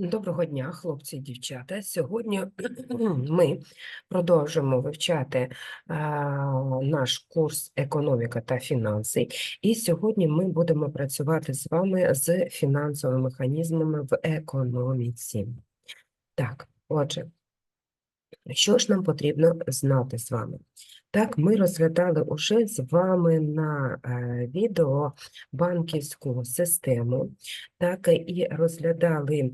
Доброго дня, хлопці і дівчата. Сьогодні ми продовжимо вивчати наш курс економіка та фінанси. І сьогодні ми будемо працювати з вами з фінансовими механізмами в економіці. Так, отже, що ж нам потрібно знати з вами? Так, ми розглядали уже з вами на е, відео банківську систему, так і розглядали е,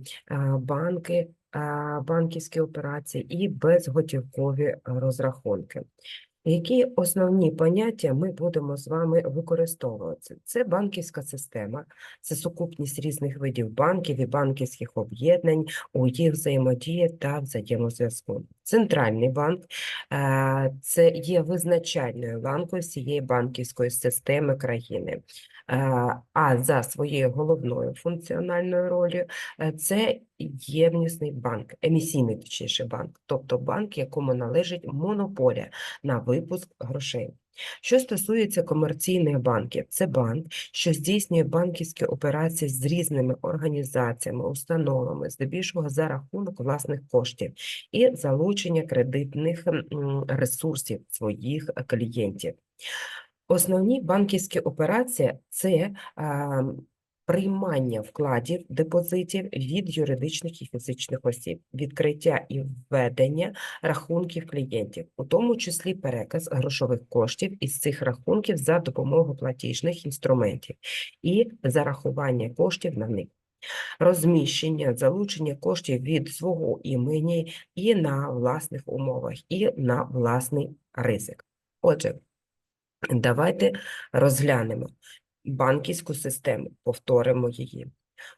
банки, е, банківські операції і безготівкові розрахунки. Які основні поняття ми будемо з вами використовувати? Це банківська система, це сукупність різних видів банків і банківських об'єднань у їх взаємодії та взаємозв'язку. Центральний банк е, це є визначальною ланкою всієї банківської системи країни. Е, А за своєю головною функціональною ролью е, це ємнісний банк, емісійний точніше банк, тобто банк, якому належить монополія на випуск грошей. Що стосується комерційних банків, це банк, що здійснює банківські операції з різними організаціями, установами, здебільшого за рахунок власних коштів і залучення кредитних ресурсів своїх клієнтів. Основні банківські операції це а, приймання вкладів, депозитів від юридичних і фізичних осіб, відкриття і введення рахунків клієнтів, у тому числі переказ грошових коштів із цих рахунків за допомогою платіжних інструментів і зарахування коштів на них. Розміщення, залучення коштів від свого імені і на власних умовах, і на власний ризик. Отже, Давайте розглянемо банківську систему, повторимо її.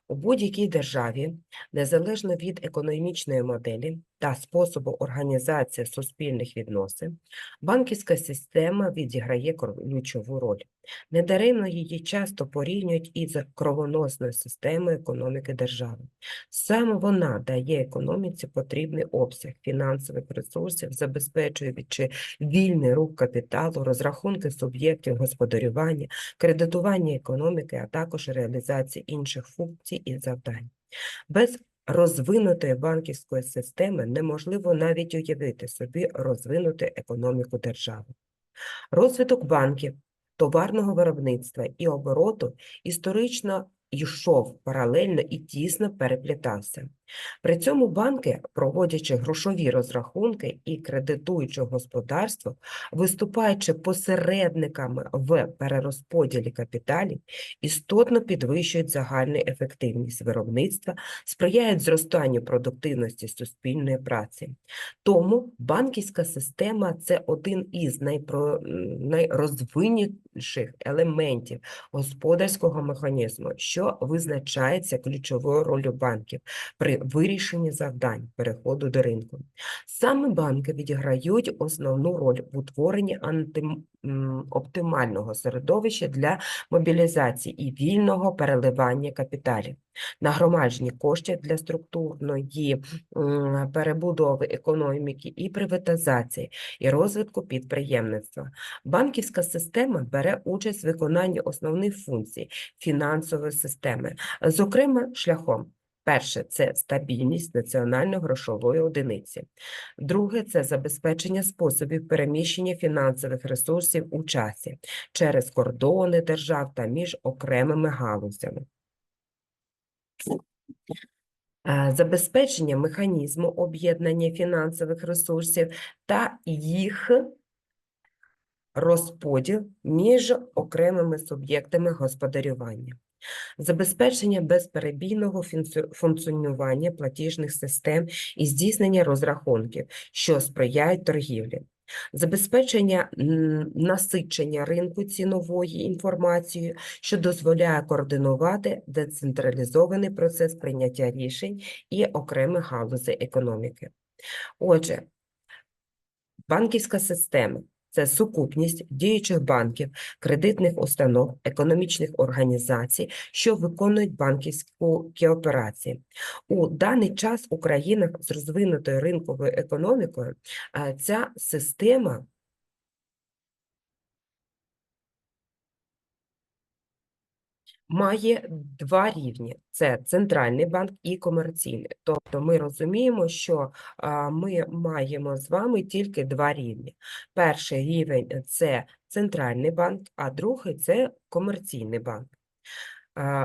У будь-якій державі, незалежно від економічної моделі та способу організації суспільних відносин, банківська система відіграє ключову роль. Недаремно її часто порівнюють із кровоносною системою економіки держави. Саме вона дає економіці потрібний обсяг фінансових ресурсів, забезпечуючи вільний рух капіталу, розрахунки суб'єктів господарювання, кредитування економіки, а також реалізації інших функцій і завдань. Без розвинутої банківської системи неможливо навіть уявити собі розвинуту економіку держави. Розвиток банків, товарного виробництва і обороту історично йшов паралельно і тісно переплітався. При цьому банки, проводячи грошові розрахунки і кредитуючи господарство, виступаючи посередниками в перерозподілі капіталів, істотно підвищують загальну ефективність виробництва, сприяють зростанню продуктивності суспільної праці. Тому банківська система це один із найпро... найрозвинніших елементів господарського механізму, що визначається ключовою ролью банків при вирішенні завдань переходу до ринку. Саме банки відіграють основну роль в утворенні оптимального середовища для мобілізації і вільного переливання капіталів, нагромадження коштів для структурної перебудови економіки і приватизації, і розвитку підприємництва. Банківська система бере участь в виконанні основних функцій фінансової системи, зокрема шляхом Перше це стабільність національно-грошової одиниці. Друге це забезпечення способів переміщення фінансових ресурсів у часі через кордони держав та між окремими галузями. Е, Забезпечення механізму об'єднання фінансових ресурсів та їх розподіл між окремими суб'єктами господарювання забезпечення безперебійного функціонування платіжних систем і здійснення розрахунків, що сприяють торгівлі. Забезпечення насичення ринку цінової інформацією, що дозволяє координувати децентралізований процес прийняття рішень і окремих галузей економіки. Отже, банківська система це сукупність діючих банків, кредитних установ, економічних організацій, що виконують банківські операції. У даний час у країнах з розвинутою ринковою економікою е, ця система має два рівні: це центральний банк і комерційний. Тобто ми розуміємо, що ми маємо з вами тільки два рівні. Перший рівень це центральний банк, а другий це комерційний банк.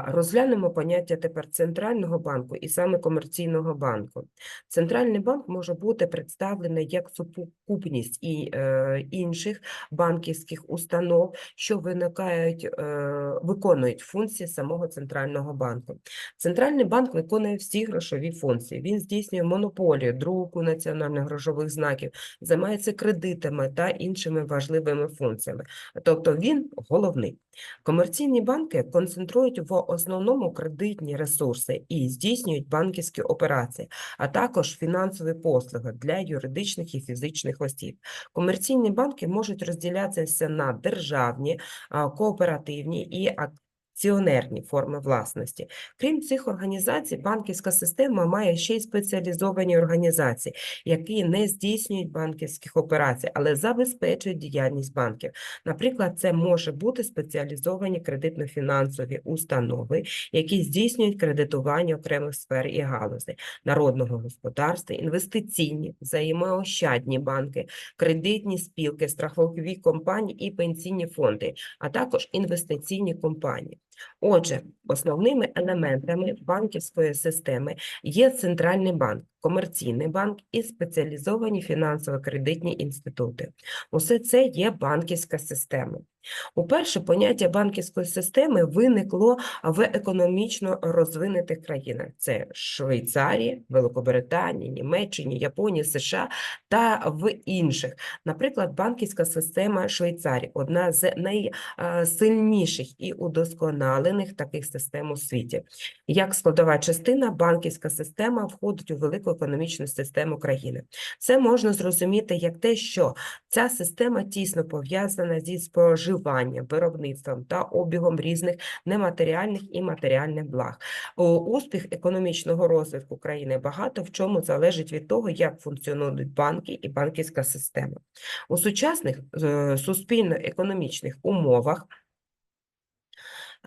Розглянемо поняття тепер центрального банку і саме комерційного банку. Центральний банк може бути представлений як сукупність і е, інших банківських установ, що виникають, е, виконують функції самого центрального банку. Центральний банк виконує всі грошові функції. Він здійснює монополію друку національних грошових знаків, займається кредитами та іншими важливими функціями. Тобто він головний. Комерційні банки концентрують в основному кредитні ресурси і здійснюють банківські операції, а також фінансові послуги для юридичних і фізичних осіб. Комерційні банки можуть розділятися на державні, кооперативні і акціонерні форми власності. Крім цих організацій, банківська система має ще й спеціалізовані організації, які не здійснюють банківських операцій, але забезпечують діяльність банків. Наприклад, це може бути спеціалізовані кредитно-фінансові установи, які здійснюють кредитування окремих сфер і галузей народного господарства, інвестиційні, взаємоощадні банки, кредитні спілки, страхові компанії і пенсійні фонди, а також інвестиційні компанії. Отже, основними елементами банківської системи є центральний банк, комерційний банк і спеціалізовані фінансово-кредитні інститути. Усе це є банківська система. Уперше поняття банківської системи виникло в економічно розвинутих країнах: це Швейцарії, Великобританії, Німеччині, Японії, США та в інших. Наприклад, банківська система Швейцарії одна з найсильніших і удосконалених таких систем у світі. Як складова частина, банківська система входить у велику економічну систему країни. Це можна зрозуміти як те, що ця система тісно пов'язана зі споживанням, виробництвом та обігом різних нематеріальних і матеріальних благ. Успіх економічного розвитку країни багато в чому залежить від того, як функціонують банки і банківська система. У сучасних е, суспільно-економічних умовах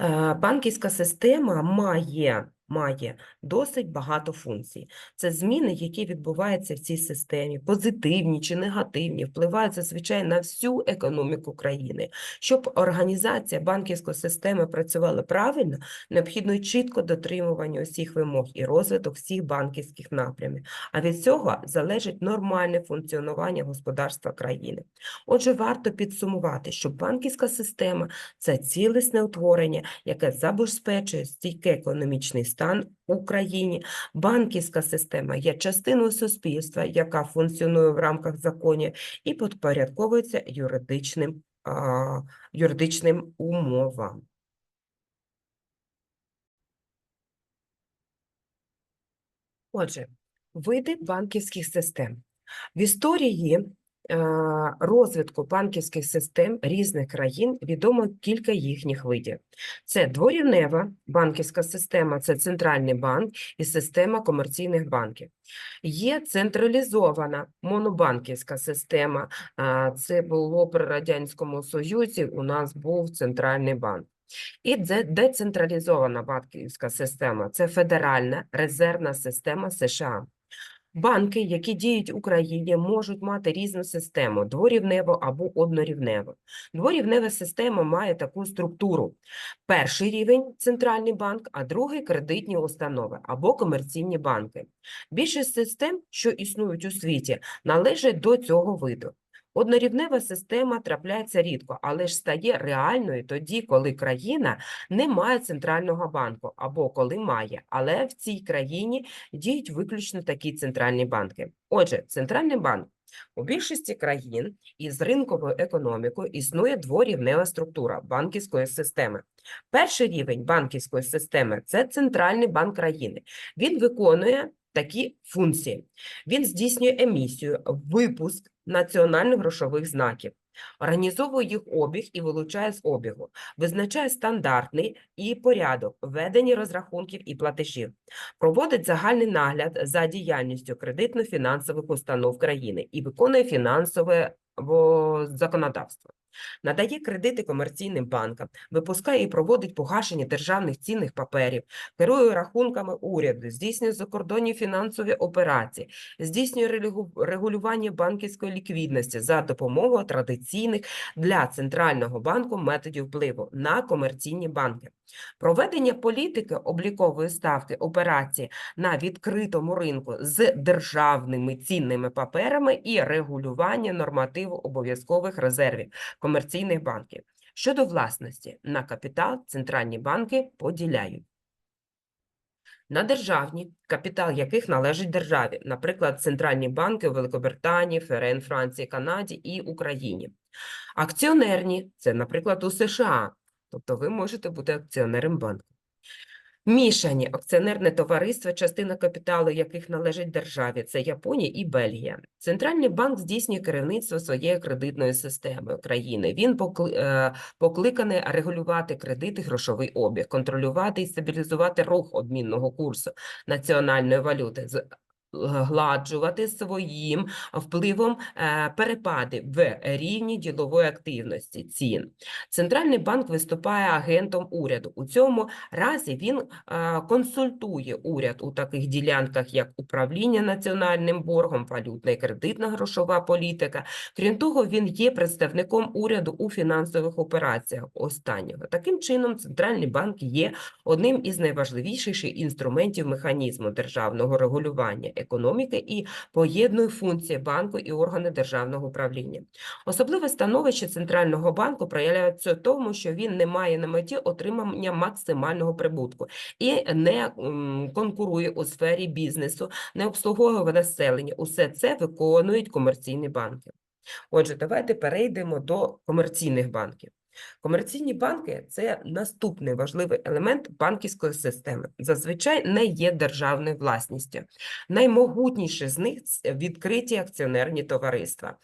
Е, Банківська система має, має досить багато функцій. Це зміни, які відбуваються в цій системі, позитивні чи негативні, впливають зазвичай на всю економіку країни. Щоб організація банківської системи працювала правильно, необхідно чітко дотримування усіх вимог і розвиток всіх банківських напрямів. А від цього залежить нормальне функціонування господарства країни. Отже, варто підсумувати, що банківська система це цілісне утворення, яке забезпечує стійкий економічний стан в Україні. Банківська система є частиною суспільства, яка функціонує в рамках законів і підпорядковується юридичним, юридичним умовам. Отже, види банківських систем. В історії розвитку банківських систем різних країн відомо кілька їхніх видів. Це дворівнева банківська система, це центральний банк і система комерційних банків. Є централізована монобанківська система, це було при Радянському Союзі, у нас був центральний банк. І де- децентралізована банківська система це федеральна резервна система США. Банки, які діють в Україні, можуть мати різну систему дворівневу або однорівневу. Дворівнева система має таку структуру: перший рівень центральний банк, а другий кредитні установи або комерційні банки. Більшість систем, що існують у світі, належать до цього виду. Однорівнева система трапляється рідко, але ж стає реальною тоді, коли країна не має центрального банку або коли має, але в цій країні діють виключно такі центральні банки. Отже, центральний банк у більшості країн із ринковою економікою існує дворівнева структура банківської системи. Перший рівень банківської системи це центральний банк країни. Він виконує такі функції. Він здійснює емісію, випуск національних грошових знаків, організовує їх обіг і вилучає з обігу, визначає стандартний і порядок ведення розрахунків і платежів, проводить загальний нагляд за діяльністю кредитно-фінансових установ країни і виконує фінансове законодавство. Надає кредити комерційним банкам, випускає і проводить погашення державних цінних паперів, керує рахунками уряду, здійснює закордонні фінансові операції, здійснює регулювання банківської ліквідності за допомогою традиційних для центрального банку методів впливу на комерційні банки. Проведення політики облікової ставки операції на відкритому ринку з державними цінними паперами і регулювання нормативу обов'язкових резервів комерційних банків. Щодо власності на капітал центральні банки поділяють. На державні, капітал яких належить державі, наприклад, центральні банки у Великобританії, ФРН, Франції, Канаді і Україні. Акціонерні це, наприклад, у США, тобто ви можете бути акціонером банку. Мішані акціонерне товариство, частина капіталу яких належить державі, це Японія і Бельгія. Центральний банк здійснює керівництво своєї кредитної системи країни. Він е, покликаний регулювати кредити, грошовий обіг, контролювати і стабілізувати рух обмінного курсу національної валюти, з- гладжувати своїм впливом е, перепади в рівні ділової активності цін. Центральний банк виступає агентом уряду. У цьому разі він е, консультує уряд у таких ділянках, як управління національним боргом, валютна і кредитна грошова політика. Крім того, він є представником уряду у фінансових операціях останнього. Таким чином, центральний банк є одним із найважливіших інструментів механізму державного регулювання економіки і поєднує функції банку і органи державного управління. Особливе становище центрального банку проявляється в тому, що він не має на меті отримання максимального прибутку і не конкурує у сфері бізнесу, не обслуговує населення. Усе це виконують комерційні банки. Отже, давайте перейдемо до комерційних банків. Комерційні банки це наступний важливий елемент банківської системи. Зазвичай не є державною власністю. Наймогутніші з них відкриті акціонерні товариства.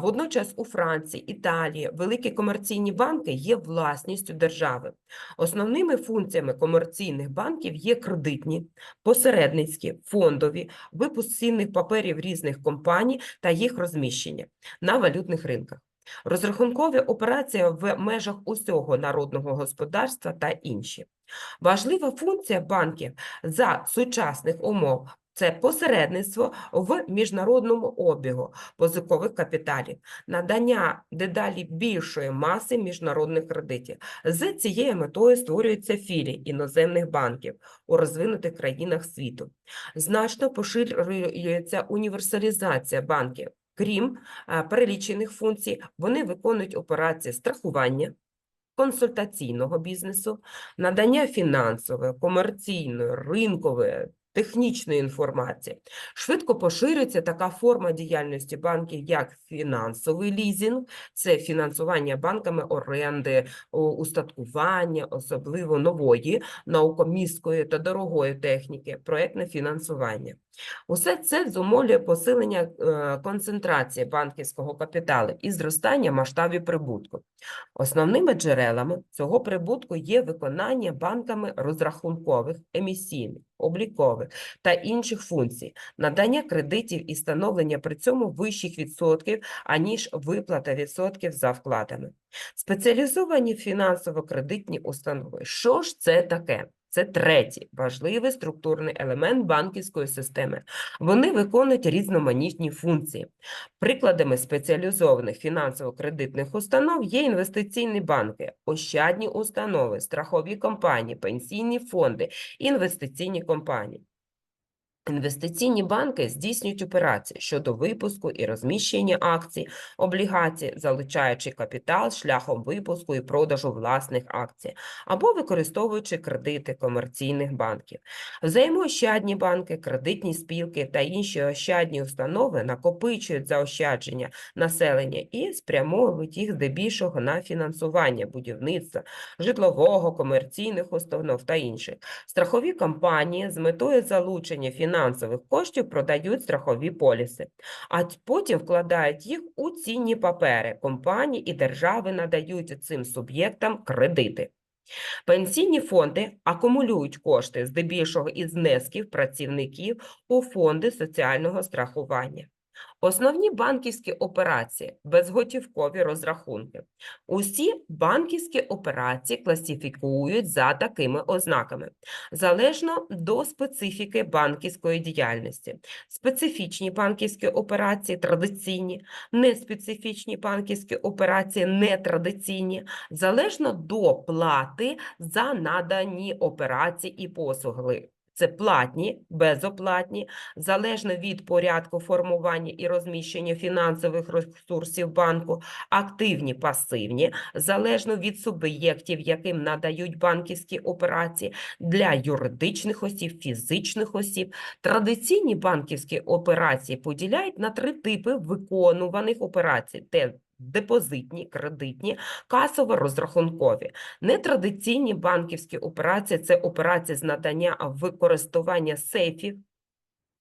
Водночас у Франції, Італії великі комерційні банки є власністю держави. Основними функціями комерційних банків є кредитні, посередницькі, фондові, випуск цінних паперів різних компаній та їх розміщення на валютних ринках. Розрахункові операції в межах усього народного господарства та інші. Важлива функція банків за сучасних умов це посередництво в міжнародному обігу позикових капіталів, надання дедалі більшої маси міжнародних кредитів. З цією метою створюються філії іноземних банків у розвинутих країнах світу. Значно поширюється універсалізація банків. Крім перелічених функцій, вони виконують операції страхування, консультаційного бізнесу, надання фінансової, комерційної, ринкової, технічної інформації. Швидко поширюється така форма діяльності банків, як фінансовий лізинг, це фінансування банками оренди, устаткування, особливо нової, наукомісткої та дорогої техніки, проектне фінансування. Усе це зумовлює посилення е, концентрації банківського капіталу і зростання масштабів прибутку. Основними джерелами цього прибутку є виконання банками розрахункових, емісійних, облікових та інших функцій, надання кредитів і становлення при цьому вищих відсотків, аніж виплата відсотків за вкладами. Спеціалізовані фінансово-кредитні установи. Що ж це таке? Це третій важливий структурний елемент банківської системи. Вони виконують різноманітні функції. Прикладами спеціалізованих фінансово-кредитних установ є інвестиційні банки, ощадні установи, страхові компанії, пенсійні фонди, інвестиційні компанії. Інвестиційні банки здійснюють операції щодо випуску і розміщення акцій, облігацій, залучаючи капітал шляхом випуску і продажу власних акцій, або використовуючи кредити комерційних банків. Взаємоощадні банки, кредитні спілки та інші ощадні установи накопичують заощадження населення і спрямовують їх здебільшого на фінансування будівництва, житлового, комерційних установ та інших. Страхові компанії з метою залучення фінансових коштів продають страхові поліси, а потім вкладають їх у цінні папери. Компанії і держави надають цим суб'єктам кредити. Пенсійні фонди акумулюють кошти здебільшого із внесків працівників у фонди соціального страхування. Основні банківські операції, безготівкові розрахунки. Усі банківські операції класифікують за такими ознаками, залежно до специфіки банківської діяльності. Специфічні банківські операції традиційні, неспецифічні банківські операції нетрадиційні, залежно до плати за надані операції і послуги. Це платні, безоплатні, залежно від порядку формування і розміщення фінансових ресурсів банку, активні, пасивні, залежно від суб'єктів, яким надають банківські операції для юридичних осіб, фізичних осіб. Традиційні банківські операції поділяють на три типи виконуваних операцій. Те депозитні, кредитні, касово-розрахункові. Нетрадиційні банківські операції це операції з надання використання сейфів,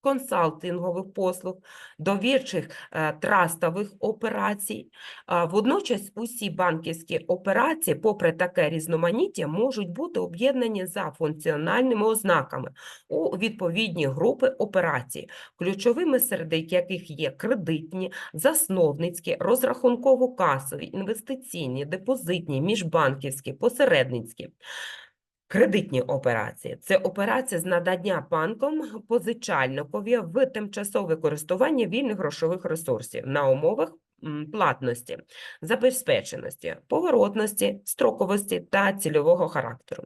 консалтингових послуг, довірчих е, трастових операцій. А, Водночас усі банківські операції, попри таке різноманіття, можуть бути об'єднані за функціональними ознаками у відповідні групи операцій, ключовими серед яких є кредитні, засновницькі, розрахунково-касові, інвестиційні, депозитні, міжбанківські, посередницькі. Кредитні операції це операція з надання банком позичальникові в тимчасове користування вільних грошових ресурсів на умовах платності, забезпеченості, поворотності, строковості та цільового характеру.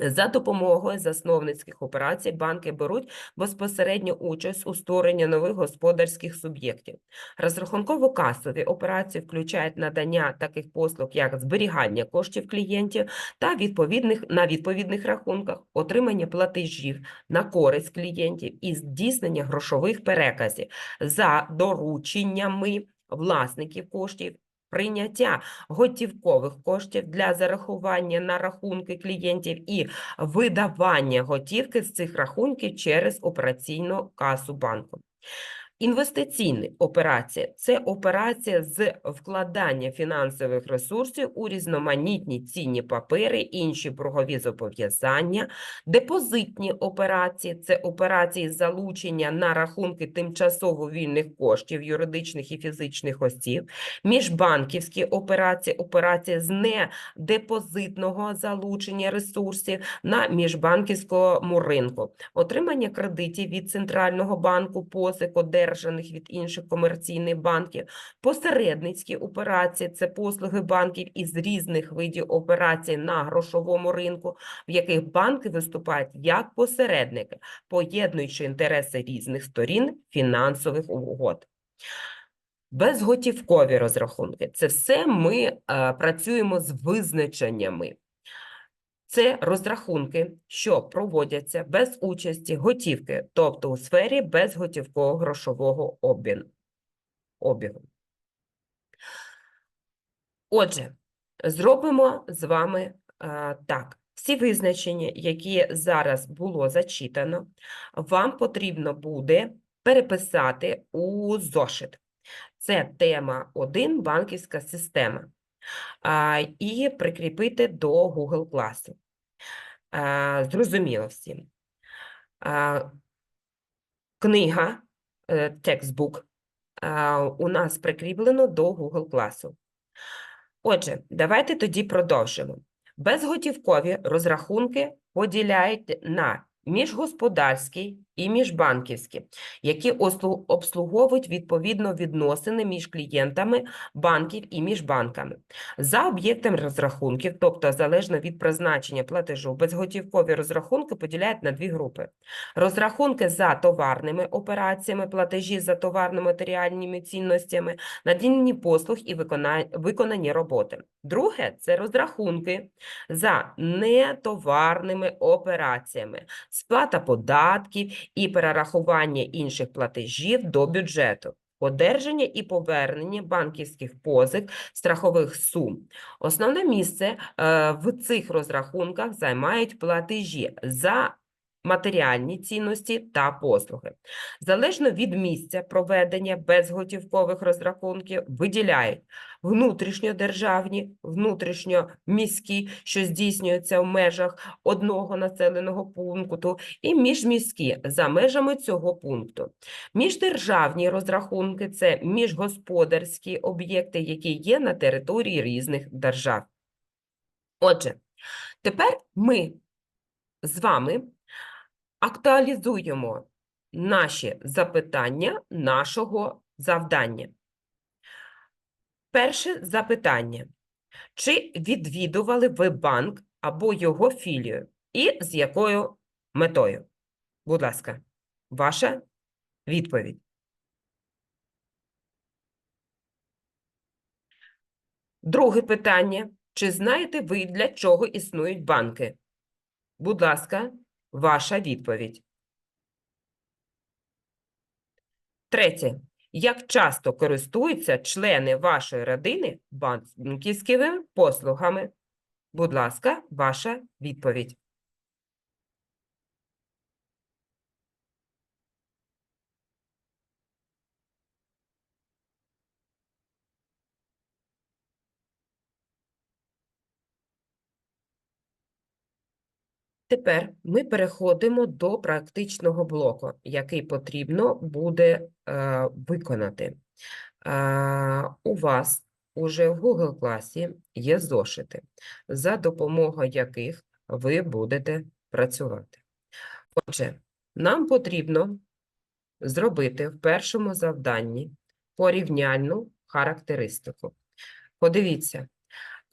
За допомогою засновницьких операцій банки беруть безпосередню участь у створенні нових господарських суб'єктів. Розрахунково-касові операції включають надання таких послуг, як зберігання коштів клієнтів та відповідних на відповідних рахунках, отримання платежів на користь клієнтів і здійснення грошових переказів за дорученнями власників коштів. Прийняття готівкових коштів для зарахування на рахунки клієнтів і видавання готівки з цих рахунків через операційну касу банку. Інвестиційні операції – це операція з вкладання фінансових ресурсів у різноманітні цінні папери, інші боргові зобов'язання. Депозитні операції – це операції залучення на рахунки тимчасово вільних коштів юридичних і фізичних осіб. Міжбанківські операції – операції з недепозитного залучення ресурсів на міжбанківському ринку. Отримання кредитів від Центрального банку, позик, одержаних від інших комерційних банків, посередницькі операції – це послуги банків із різних видів операцій на грошовому ринку, в яких банки виступають як посередники, поєднуючи інтереси різних сторін фінансових угод. Безготівкові розрахунки – це все ми е, працюємо з визначеннями. Це розрахунки, що проводяться без участі готівки, тобто у сфері безготівкового грошового обігу. Отже, зробимо з вами е, так. Всі визначення, які зараз було зачитано, вам потрібно буде переписати у зошит. Це тема 1 банківська система. І прикріпити до Google класу. Зрозуміло всім. Книга, е, текстбук, у нас прикріплено до Google класу. Отже, давайте тоді продовжимо. Безготівкові розрахунки поділяють на міжгосподарські і міжбанківські, які обслуговують відповідно відносини між клієнтами банків і між банками. За об'єктами розрахунків, тобто залежно від призначення платежу, безготівкові розрахунки поділяють на дві групи. Розрахунки за товарними операціями, платежі за товарно-матеріальними цінностями, надійні послуг і викона- виконані роботи. Друге – це розрахунки за нетоварними операціями, сплата податків і перерахування інших платежів до бюджету. Одержання і повернення банківських позик, страхових сум. Основне місце е, в цих розрахунках займають платежі за матеріальні цінності та послуги. Залежно від місця проведення безготівкових розрахунків виділяють внутрішньодержавні, внутрішньоміські, що здійснюються в межах одного населеного пункту, і міжміські за межами цього пункту. Міждержавні розрахунки це міжгосподарські об'єкти, які є на території різних держав. Отже, тепер ми з вами актуалізуємо наші запитання нашого завдання. Перше запитання. Чи відвідували ви банк або його філію? І з якою метою? Будь ласка, ваша відповідь. Друге питання. Чи знаєте ви, для чого існують банки? Будь ласка, ваша відповідь. Третє. Як часто користуються члени вашої родини банківськими послугами? Будь ласка, ваша відповідь. Тепер ми переходимо до практичного блоку, який потрібно буде е, виконати. Е, у вас уже в Google класі є зошити, за допомогою яких ви будете працювати. Отже, нам потрібно зробити в першому завданні порівняльну характеристику. Подивіться,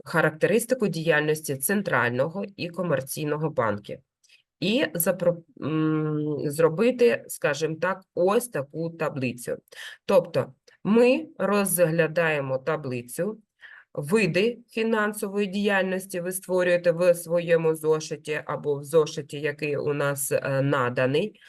характеристику діяльності центрального і комерційного банків. І запро... зробити, скажімо так, ось таку таблицю. Тобто ми розглядаємо таблицю, види фінансової діяльності ви створюєте в своєму зошиті або в зошиті, який у нас е, наданий,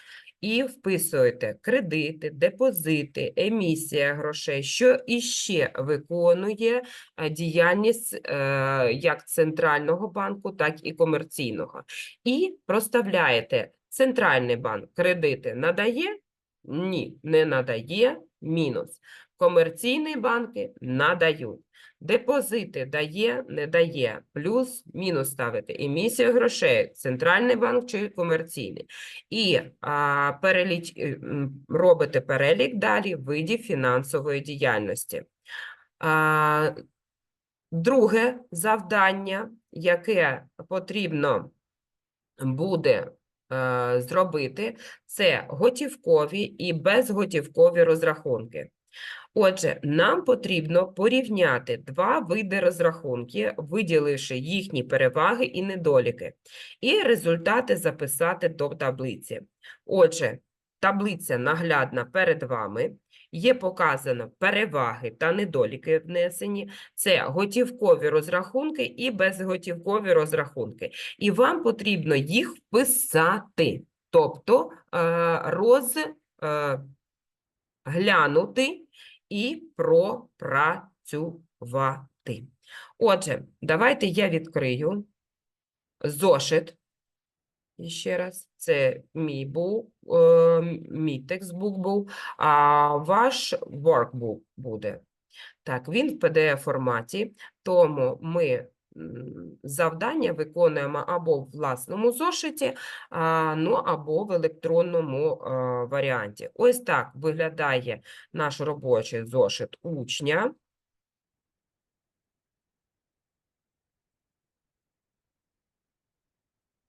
і вписуєте кредити, депозити, емісія грошей, що іще виконує е, діяльність е, як центрального банку, так і комерційного. І проставляєте центральний банк кредити надає? Ні, не надає, мінус. Комерційні банки надають. Депозити дає, не дає, плюс, мінус ставити. Емісія грошей, центральний банк чи комерційний. І а, переліч, е, робите перелік далі видів фінансової діяльності. А, друге завдання, яке потрібно буде е, зробити, це готівкові і безготівкові розрахунки. Отже, нам потрібно порівняти два види розрахунків, виділивши їхні переваги і недоліки, і результати записати до таблиці. Отже, таблиця наглядна перед вами. Є показано переваги та недоліки внесені. Це готівкові розрахунки і безготівкові розрахунки. І вам потрібно їх вписати, тобто розглянути і пропрацювати. Отже, давайте я відкрию зошит. І ще раз, це мій був, е, мій текстбук був, а ваш workbook буде. Так, він в PDF-форматі, тому ми завдання виконуємо або в власному зошиті, ну або в електронному варіанті. Ось так виглядає наш робочий зошит учня.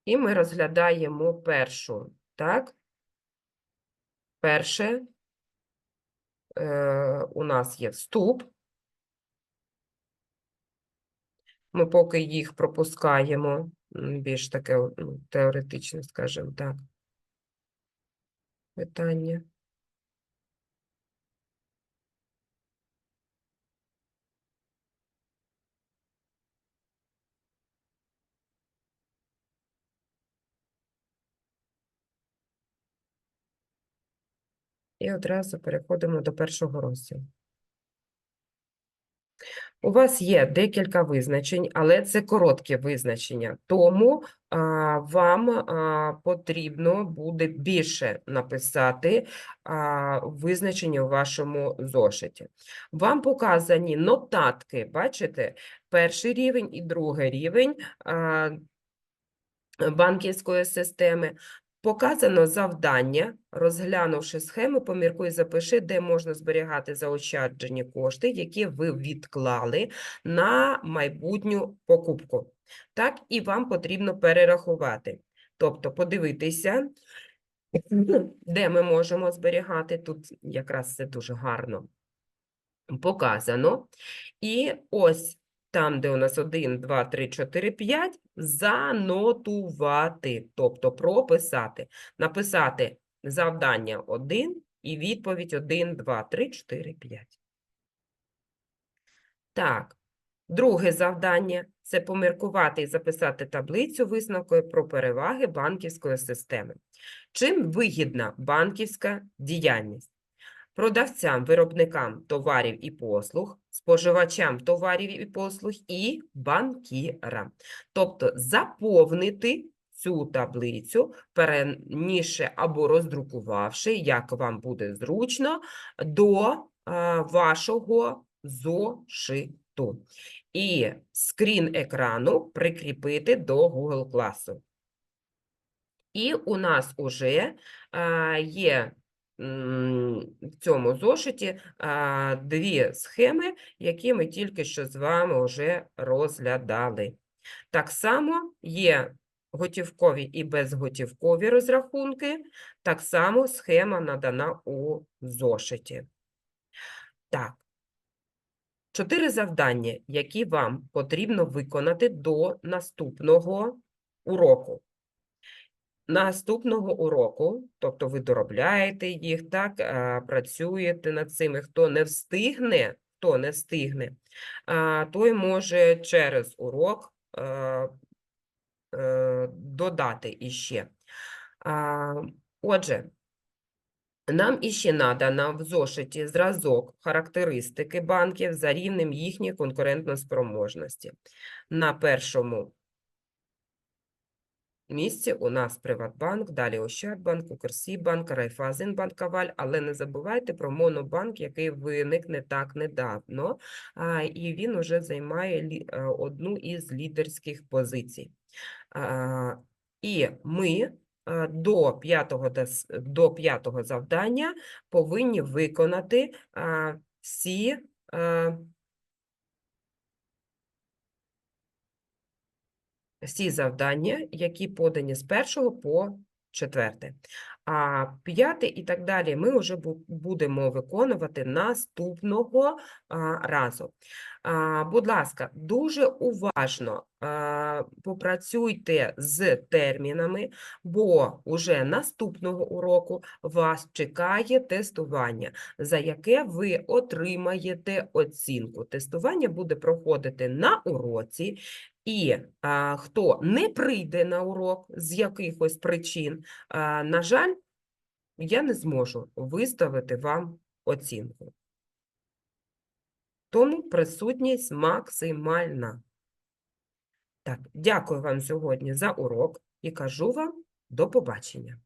І ми розглядаємо першу, так? Перше, е, у нас є вступ. Ми поки їх пропускаємо, більш таке ну, теоретичне, скажімо так, питання. І одразу переходимо до першого розділу. У вас є декілька визначень, але це короткі визначення, тому а, вам а, потрібно буде більше написати а, визначення у вашому зошиті. Вам показані нотатки, бачите, перший рівень і другий рівень а, банківської системи. Показано завдання, розглянувши схему, поміркуй, запиши, де можна зберігати заощаджені кошти, які ви відклали на майбутню покупку. Так, і вам потрібно перерахувати. Тобто подивитися, де ми можемо зберігати. Тут якраз це дуже гарно показано. І ось там, де у нас 1, 2, 3, 4, 5, занотувати, тобто прописати. Написати завдання 1 і відповідь 1, 2, 3, 4, 5. Так, друге завдання – це поміркувати і записати таблицю висновкою про переваги банківської системи. Чим вигідна банківська діяльність? Продавцям, виробникам товарів і послуг, споживачам товарів і послуг і банкірам. Тобто заповнити цю таблицю, перенісши або роздрукувавши, як вам буде зручно, до е, вашого зошиту. І скрін екрану прикріпити до Google класу. І у нас уже е, є в цьому зошиті дві схеми, які ми тільки що з вами вже розглядали. Так само є готівкові і безготівкові розрахунки, так само схема надана у зошиті. Так. Чотири завдання, які вам потрібно виконати до наступного уроку наступного уроку, тобто ви доробляєте їх, так, працюєте над цими. Хто не встигне, хто не встигне, той може через урок е, додати іще. Отже, нам іще надано в зошиті зразок характеристики банків за рівнем їхньої конкурентноспроможності. На першому місці. У нас Приватбанк, далі Ощадбанк, Укрсібанк, Райфазенбанк, Каваль, але не забувайте про Монобанк, який виник не так недавно, і він уже займає е, одну із лідерських позицій. І ми е, до п'ятого, до п'ятого завдання повинні виконати а, всі всі завдання, які подані з першого по четверте. А п'яте і так далі ми вже будемо виконувати наступного разу. Будь ласка, дуже уважно попрацюйте з термінами, бо уже наступного уроку вас чекає тестування, за яке ви отримаєте оцінку. Тестування буде проходити на уроці, і а, хто не прийде на урок з якихось причин, а, на жаль, я не зможу виставити вам оцінку. Тому присутність максимальна. Так, дякую вам сьогодні за урок і кажу вам до побачення.